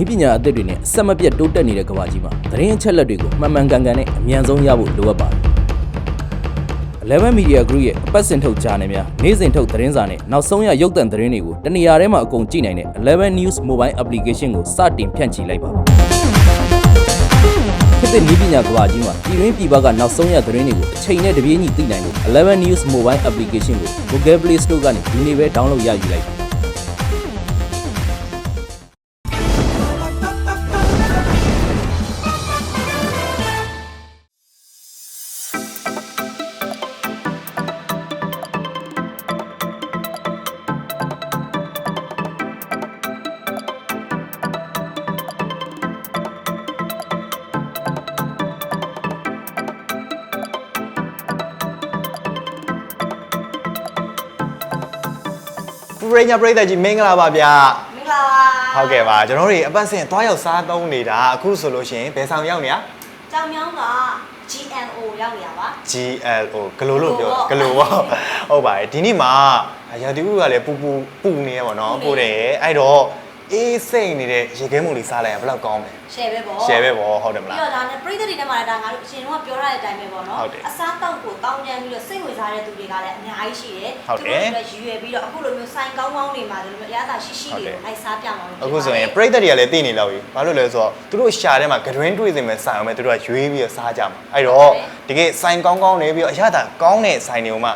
ဤပညာအသစ်တွေနဲ့အဆက်မပြတ်တိုးတက်နေတဲ့ကမ္ဘာကြီးမှာသတင်းအချက်အလက်တွေကိုမှန်မှန်ကန်ကန်နဲ့အမြန်ဆုံးရဖို့လိုအပ်ပါတယ်။11 Media Group ရဲ့အပတ်စဉ်ထုတ်ဂျာနယ်များနေ့စဉ်ထုတ်သတင်းစာနဲ့နောက်ဆုံးရရုပ်သံသတင်းတွေကိုတနေရာထဲမှာအကုန်ကြည့်နိုင်တဲ့11 News Mobile Application ကိုစတင်ဖြန့်ချီလိုက်ပါခေတ်သစ်နည်းပညာကမ္ဘာကြီးမှာပြည်တွင်းပြည်ပကနောက်ဆုံးရသတင်းတွေကိုအချိန်နဲ့တပြေးညီသိနိုင်လို့11 News Mobile Application ကို Google Play Store ကနေဒီနေ့ပဲ download ရယူလိုက်ပါ ပရိညာပရိသတ်ကြီးမင်္ဂလာပါဗျာမင်္ဂလာပါဟုတ်ကဲ့ပါကျွန်တော်တို့တွေအပတ်စဉ်သွားရောက်စားသုံးနေတာအခုဆိုလို့ရှိရင်ဘယ်ဆောင်ရောက်နေရကြောင်မြောင်းက GNO ရောက်နေရပါ GLO ဂလိုလို့ပြောဂဂလိုလိုပေါ့ပေါ့ဟုတ်ပါတယ်ဒီနေ့မှာရာသီဥတုကလည်းပူပူပူနေရပါတော့ပူပူနေတယ်အဲ့တော့ အေးစိတ်နေတဲ့ရေခဲမှုလေးစားလိုက်ရင်ဘယ်လောက်ကောင်းလဲရှယ်ပဲပေါ့ရှယ်ပဲပေါ့ဟုတ်တယ်မပြီးလားတော့ဒါနဲ့ပြည်သက်တွေထဲမှာလည်းဒါငါတို့အရှင်တို့ကပြောရတဲ့အတိုင်းပဲပေါ့နော်ဟုတ်တယ်အစားတောက်ကိုတောင်းကျမ်းပြီးတော့စိတ်ဝင်စားတဲ့သူတွေကလည်းအများကြီးရှိတယ်ဟုတ်တယ်သူတို့တွေရွယ်ပြီးတော့အခုလိုမျိုးစိုင်ကောင်းကောင်းတွေမှာဒီလိုမျိုးအရသာရှိရှိတွေကိုလိုက်စားပြမှာလို့အခုဆိုရင်ပရိသတ်တွေကလည်းသိနေလောက်ပြီဘာလို့လဲဆိုတော့သူတို့ရှာထဲမှာဂရွင်းတွေးစင်မဲ့ဆိုင်အောင်ပဲသူတို့ကရွေးပြီးတော့စားကြမှာအဲ့တော့တကယ်ဆိုင်ကောင်းကောင်းနေပြီးတော့အရသာကောင်းတဲ့ဆိုင်တွေကိုမှ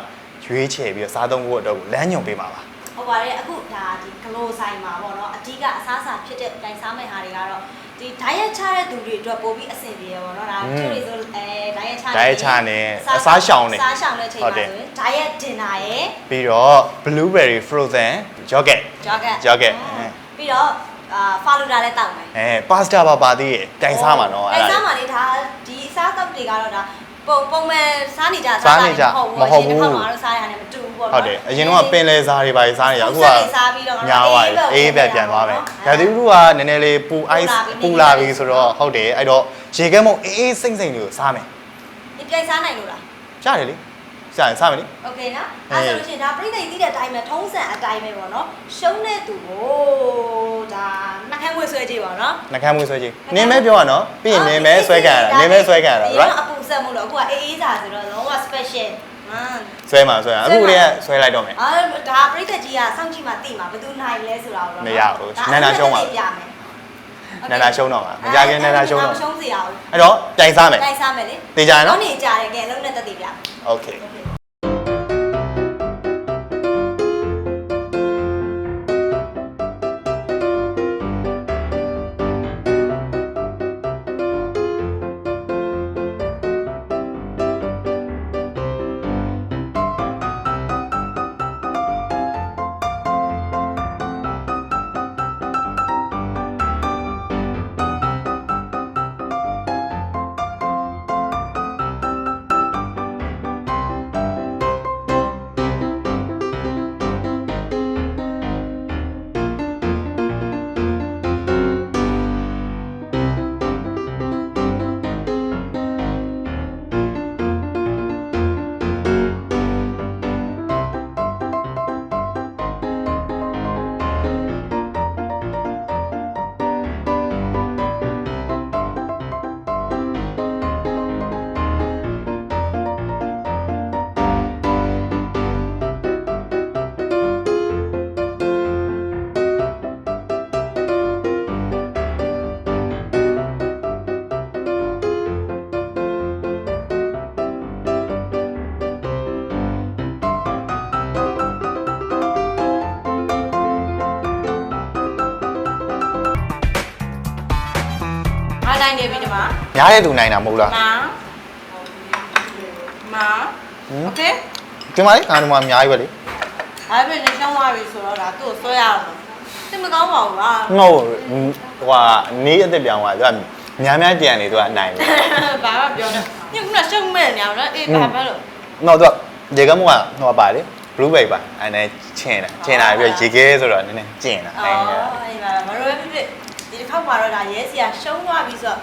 ရွေးချယ်ပြီးတော့စားသုံးဖို့အတွက်ကိုလမ်းညွှန်ပေးပါပါ ဟုတ်ပါတယ်အခုဒါဒီဂလိုဆိုင်မှာပေါ့နော်အဓိကအစားအစာဖြစ်တဲ့တိုင်စားမဲ့ဟာတွေကတော့ဒီ diet ချတဲ့သူတွေအတွက်ပို့ပြီးအဆင်ပြေရပေါ့နော်ဒါอืมသူတွေဆိုအဲ diet ချ diet ချနေအစားရှောင်နေစားရှောင်တဲ့ချိန်ဟုတ်မှာတယ်ဆိုရင် diet dinner ရယ်ပြီးတော့ blueberry frozen yogurt yogurt yogurt ပြီးတော့အာဖာလူဒါလည်းတောက်မယ်အဲ pasta ပါပါသေးတယ်တိုင်စားမှာနော်တိုင်စားဒါမှာလေဒါဒီအစားတောက်တွေကတော့ဒါ ပုံပုံမှန်စားနေကြ စားနေကြမဟုတ်ဘူး အရင်တစ်ခါမှတော့စားရတာနဲ့မတူဘူးပေါ့နော် ဟုတ်တယ်အရင်တော့ပင်လယ်စားတွေပါစားနေရအခုက ဆက်နေစားပြီးတော့ ညာပါပြီ အေး အေး ပဲ ပဲပြန်သွားမယ် နော် ဒါသီဥကနည်းနည်းလေးပူ ice ပူ ပူ လာ လာပြီ ပြီဆိုတော့ဟုတ်တယ်အဲ့တော့ရေခဲမုံအေးအေးစိမ့်စိမ့်လေးကိုစားမယ် ဒီပြိုင်စားနိုင်လို့လား ကြားတယ်လေစားရင်စားမယ်လေ โอเคနော်အဲဆိုလို့ရှိရင်ဒါပြိတ္တိသိတဲ့အတိုင်းပဲထုံးစံအတိုင်းပဲပေါ့နော်ရှုံးတဲ့သူကိုဒါနှက်ခမ်းဝဲဆွဲကြည့်ပါနော် နှကမ်းမွေးဆွဲကြည့်နင်းမဲပြောရနော်ပြီးရင်နင်းမဲဆွဲကန်ရတာနင်းမဲဆွဲကန်ရတာ right right အပူ ဆက်မှုလို့အခုကအေးအေးစာဆိုတော့လုံးဝ special ဟမ်ဆွဲမှာဆွဲမှာအခုတည်းကဆွဲလိုက်တော့မယ်အာဒါပြိတ္တကြီးကစောင့်ကြည့်မှသိမှာဘယ်သူနိုင်လဲဆိုတာကိုတော့မရဘူးနန္ဒာရှုံးပါပြမယ်နန္ဒာရှုံးတော့မှာမကြခင်နန္ဒာရှုံးတော့ရှုံးစီရအောင်အဲ့တော့တိုင်စားမယ်တိုက်စားမယ်လေတေးကြရနော်နေကြတယ်ကဲအလုံးနဲ့တက်တည်ပြမယ် okay ငါနိုင်နေပြီဒီမှာ ညားတဲ့သူနိုင်တာမဟုတ်လား မာမာ ဟင် โอเค ဒီမှာလေငါတို့မှာအများကြီးပဲလေ အဲ့ဘယ်နဲ့ရှောင်းသွားပြီဆိုတော့ဒါသူ့ကိုဆွဲရအောင်သိမကောင်းပါဘူးလား ငေါ့ဟိုကနေးအစ်စ်ပြောင်းသွားသူကများများကြံနေသူကအနိုင်ပဲ ဘာမှပြောနေညခုနရှုံးမဲ့နေအောင်နော်အေးဘာပဲလို့ ငေါ့သူကရေကမုံကဟိုပါလေ blue bay ပါအဲ့နဲ့ချင်းတာချင်းတာပြီးရေခဲဆိုတော့နည်းနည်းကျင်တာ အော် အဲ့ အေးပါမရိုးပဲဖြစ်ဖြစ် ဒီတစ်ခေါက်မှာတော့ဒါရဲစီကရှုံးသွားပြီဆိုတော့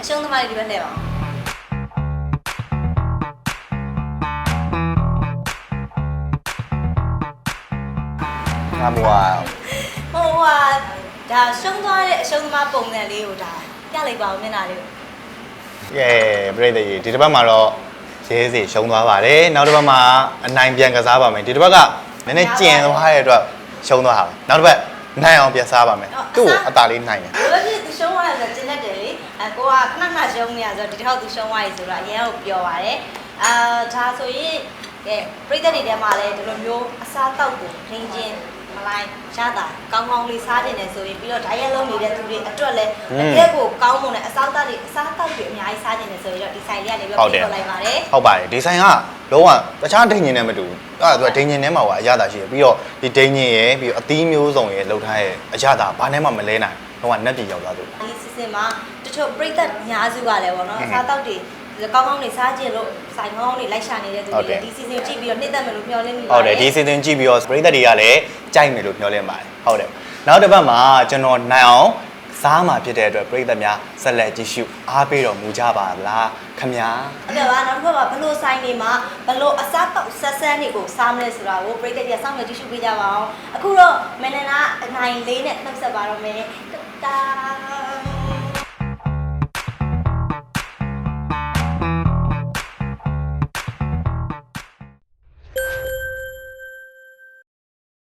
အရှုံးသမားတွေဒီဘက်လှည့်ပါအောင်ငါဘွားဟိုဟာဒါရှုံးသွားတဲ့အရှုံးသမားပုံစံလေးကိုဒါပြလိုက်ပါဦးမျက်နှာလေးကိုကဲပြိတ္တကြီးဒီတစ်ပတ်မှာတော့ရဲစီရှုံးသွားပါတယ်နောက်တစ်ပတ်မှာအနိုင်ပြန်ကစားပါမယ်ဒီတစ်ပတ်ကနည်းနည်းကျင်သွားတဲ့အတွက်ရှုံးသွားတာပဲနောက်တစ်ပတ် နိုင်အောင်ပြန်စားပါမယ်သူ့ကိုအသာလေးနိုင်တယ်ဘယ်လိုဖြစ်သူရှုံးသွားလဲဆိုတော့ကျင်းတတ်တယ်လေအကိုကခဏခဏရှုံးနေရဆိုတော့ဒီတစ်ခေါက်သူရှုံးသွားပြီဆိုတော့အရင်ကပြောပါတယ်အာဒါဆိုရင် ကဲပြိတ္တတွေထဲမှာလည်းဒီလိုမျိုးအစားတောက်ကိုထင်းချင်းမလိုက်ရတာကောင်းကောင်းလေးစားတင်တယ်ဆိုရင်ပြီးတော့ဓာတ်ရက်လုံးနေတဲ့သူတွေအတွက်လည်းတကယ်ကိုကောင်းမွန်တဲ့အစားတောက်တွေအစားတောက်တွေအများကြီးစားတင်တယ်ဆိုရင်တော့ဒီဆိုင်လေးကနေပြီးတော့ပြောလိုက်ပါတယ်ဟုတ်ပါတယ်ဒီဆိုင်ကလုံးဝတခြားဒိန်ညင်နဲ့မတူဘူးအဲ့ဒါသူကဒိန်ညင်ထဲမှာကအရသာရှိတယ်ပြီးတော့ဒီဒိန်ညင်ရဲ့ပြီးတော့အသီးမျိုးစုံရဲ့လှုပ်ထားရဲ့အရသာဘာနဲ့မှမလဲနိုင်လုံးဝနက်ပြည်ရောက်သွားသူဒီစီစဉ်မှာတချို့ပြိသက်အများစုကလည်းပေါ့နော်အစားတောက်တွေ ကောင်းကောင်းနေစားကြည့်လို့ဆိုင်ကောင်းတွေလိုက်ရှာနေတဲ့သူတွေဒီစီစဉ်ကြည့်ပြီးတော့နှစ်သက်မယ်လို့မျှော်လင့်နေပါဟုတ်တယ်ဒီ season ကြည့်ပြီးတော့ပရိသတ်တွေကလည်းကြိုက်မယ်လို့ပြောလင်းပါတယ်ဟုတ်တယ်နောက်တစ်ပတ်မှာကျွန်တော်နိုင်အောင်စားမှာဖြစ်တဲ့အတွက်ပရိသတ်များဆက်လက်ကြည့်ရှုအားပေးတော်မူကြပါလားခမညာဟုတ်တယ်ပါနောက်တစ်ခါမှာဘလို့ဆိုင်တွေမှာဘလို့အစားတောက်ဆက်ဆန်းတွေကိုစားမလဲဆိုတာကိုပြိသက်တွေကစောင့်မျှော်ကြည့်ရှုပေးကြပါအောင်အခုတော့မနနာအနိုင်လေးနဲ့နှုတ်ဆက်ပါတော့မယ်တာ